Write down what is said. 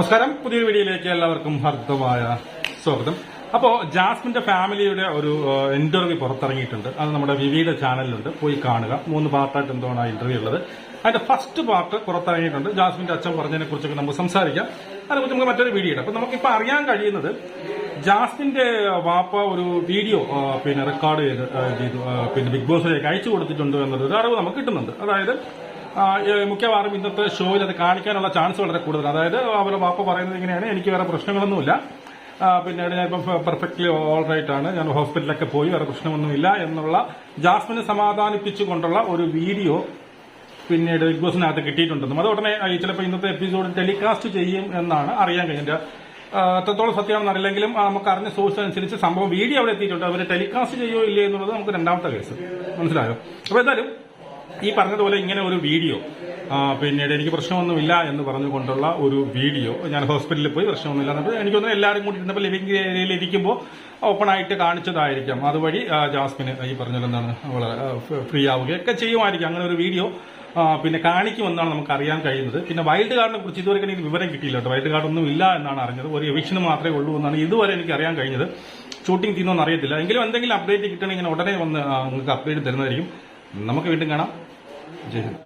നമസ്കാരം. പുതിയൊരു വീഡിയോയിലേക്ക് എല്ലാവർക്കും ഹർദ്ദമായ സ്വാഗതം. അപ്പോൾ ജാസ്മിന്റെ ഫാമിലിയുടെ ഒരു ഇന്റർവ്യൂ പുറത്തിറങ്ങിയിട്ടുണ്ട്. അത് നമ്മുടെ വിവിധ ചാനലിലുണ്ട്. പോയി കാണുക. മൂന്ന് പാർട്ടായിട്ട് എന്താണ് ആ ഇന്റർവ്യൂ ഉള്ളത്? അതിന്റെ ഫസ്റ്റ് പാർട്ട് പുറത്തിറങ്ങിയിട്ടുണ്ട്. ജാസ്മിന്റെ അച്ഛൻ പറഞ്ഞതിനെ കുറിച്ചൊക്കെ നമുക്ക് സംസാരിക്കാം. അതിനെക്കുറിച്ച് നമുക്ക് മറ്റൊരു വീഡിയോ ഉണ്ട് അപ്പൊ നമുക്കിപ്പോൾ അറിയാൻ കഴിയുന്നത് ജാസ്മിന്റെ വാപ്പ ഒരു വീഡിയോ പിന്നെ റെക്കോർഡ് ചെയ്ത് ചെയ്തു പിന്നെ ബിഗ് ബോസിലേക്ക് അയച്ചു കൊടുത്തിട്ടുണ്ട് എന്നൊരു അറിവ് നമുക്ക് കിട്ടുന്നുണ്ട്. അതായത് മിക്കവാറും ഇന്നത്തെ ഷോയിൽ അത് കാണിക്കാനുള്ള ചാൻസ് വളരെ കൂടുതലാണ് അതായത് അവരുടെ വാപ്പ പറയുന്നത് ഇങ്ങനെയാണ് എനിക്ക് വേറെ പ്രശ്നങ്ങളൊന്നുമില്ല. പിന്നെ ഞാൻ ഇപ്പം പെർഫെക്റ്റ്ലി ഓൾ റൈറ്റ് ആണ്. ഞാൻ ഹോസ്പിറ്റലിലൊക്കെ പോയി വേറെ പ്രശ്നമൊന്നുമില്ല എന്നുള്ള ജാസ്മിനെ സമാധാനിപ്പിച്ചുകൊണ്ടുള്ള ഒരു വീഡിയോ പിന്നീട് ബിഗ് ബോസിനകത്ത് കിട്ടിയിട്ടുണ്ടെന്നും അത് ഉടനെ ചിലപ്പോൾ ഇന്നത്തെ എപ്പിസോഡ് ടെലികാസ്റ്റ് ചെയ്യും എന്നാണ് അറിയാൻ കഴിഞ്ഞത്. എത്രത്തോളം സത്യമാണെന്ന് അറിയില്ലെങ്കിലും നമുക്ക് അറിഞ്ഞ സോഴ്സ് അനുസരിച്ച് സംഭവം വീഡിയോ അവിടെ എത്തിയിട്ടുണ്ട്. അവർ ടെലികാസ്റ്റ് ചെയ്യോ ഇല്ലേ എന്നുള്ളത് നമുക്ക് രണ്ടാമത്തെ കേസ്. മനസ്സിലായോ? അപ്പോൾ എന്തായാലും ഈ പറഞ്ഞതുപോലെ ഇങ്ങനെ ഒരു വീഡിയോ പിന്നീട് എനിക്ക് പ്രശ്നമൊന്നുമില്ല എന്ന് പറഞ്ഞുകൊണ്ടുള്ള ഒരു വീഡിയോ ഞാൻ ഹോസ്പിറ്റലിൽ പോയി പ്രശ്നമൊന്നുമില്ല എന്നിട്ട് എനിക്കൊന്നും എല്ലാവരും കൂടി ഇരുന്നപ്പോൾ ലിവിംഗ് ഏരിയയിൽ ഇരിക്കുമ്പോൾ ഓപ്പൺ ആയിട്ട് കാണിച്ചതായിരിക്കാം. അതുവഴി ജാസ്മിന് ഈ പറഞ്ഞത് എന്താണ് വളരെ ഫ്രീ ആവുകയൊക്കെ ചെയ്യുമായിരിക്കും. അങ്ങനെ ഒരു വീഡിയോ പിന്നെ കാണിക്കുമെന്നാണ് നമുക്ക് അറിയാൻ കഴിയുന്നത്. പിന്നെ വൈൽഡ് കാർഡിനെ കുറിച്ച് ഇതുവരെ എനിക്ക് വിവരം കിട്ടിയില്ല കേട്ടോ. വൈൽഡ് കാർഡ് ഒന്നും ഇല്ല എന്നാണ് അറിഞ്ഞത്. ഒരു എവിക്ഷന് മാത്രമേ ഉള്ളൂ എന്നാണ് ഇതുവരെ എനിക്ക് അറിയാൻ കഴിഞ്ഞത്. ഷൂട്ടിംഗ് തീരുന്നൊന്നും അറിയത്തില്ല എങ്കിലും എന്തെങ്കിലും അപ്ഡേറ്റ് കിട്ടണമെങ്കിൽ ഉടനെ വന്ന് നിങ്ങൾക്ക് അപ്ഡേറ്റ് തരുന്നതായിരിക്കും. നമുക്ക് വീണ്ടും കാണാം. ജയ് ഹിന്ദ്.